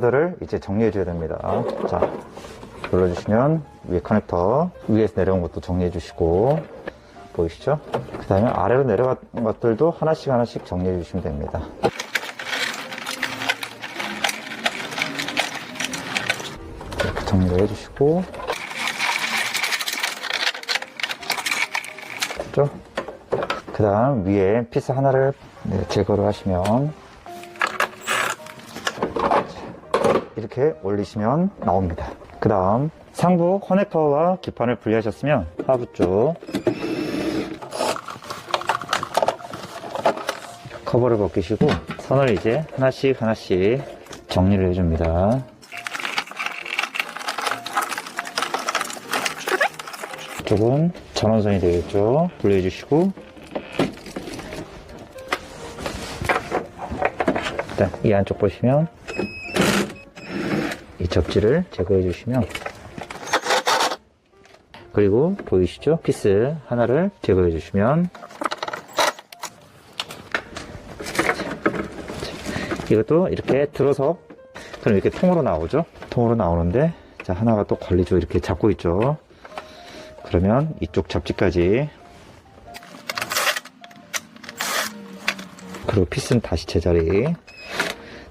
들을 이제 정리해 줘야 됩니다. 자, 눌러주시면 위에 커넥터 위에서 내려온 것도 정리해 주시고 보이시죠? 그 다음에 아래로 내려간 것들도 하나씩 하나씩 정리해 주시면 됩니다. 이렇게 정리를 해 주시고 됐죠? 그 다음 위에 피스 하나를 네, 제거를 하시면 이렇게 올리시면 나옵니다. 그 다음 상부 커넥터와 기판을 분리하셨으면 하부 쪽 커버를 벗기시고 선을 이제 하나씩 하나씩 정리를 해줍니다. 이쪽은 전원선이 되겠죠. 분리해 주시고 이 안쪽 보시면 이 접지를 제거해 주시면 그리고 보이시죠? 피스 하나를 제거해 주시면 이것도 이렇게 들어서 그럼 이렇게 통으로 나오죠? 통으로 나오는데 자 하나가 또 걸리죠? 이렇게 잡고 있죠? 그러면 이쪽 접지까지 그리고 피스는 다시 제자리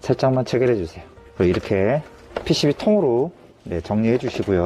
살짝만 체결해 주세요. 그리고 이렇게 PCB 통으로 네, 정리해 주시고요.